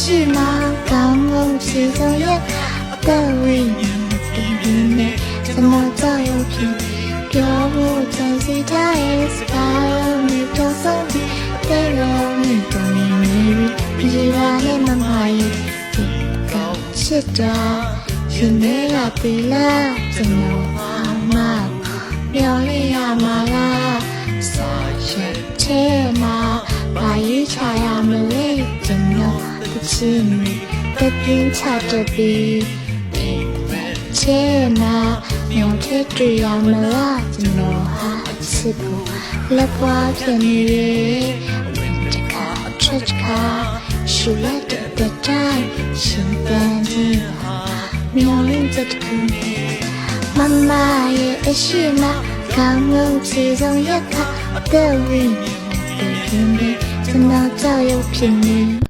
ရှိမှကောင်းကုန်စီဆုံးရတဲ့ဝိညာဉ်တည်ပြီးနေကျွန်တော်ကြောက်ရွံ့ဖြစ်ပြောဖို့ချင်စီထားရဲ့စကားလုံးတွေပြောဆုံးပြီးတဲ့ရောမြင်တော်နေနေပြီးရာနဲ့မမရဲ့ဒီကချစ်တော်ရှင်နေရပြီ ခြင်းတွေတပြင်းချတပြီးချေနာမြုံထက်တွေ့ရမလားကျွန်တော်ဟာစစ်ကိုလက်ပွားပြနေရဲ့တခါအချက်တခါရှူလက်တဲ့တိုင်းရှင်ပန်းကြီးဟာမျောလင်းချက်ကူမမရဲ့အရှိမကောင်းငုံချီဆုံးရခတဲ့ဝင်းတဲ့ပြင်းတဲ့ကျွန်တော်ကြောက်ရွံ့ဖြစ်နေ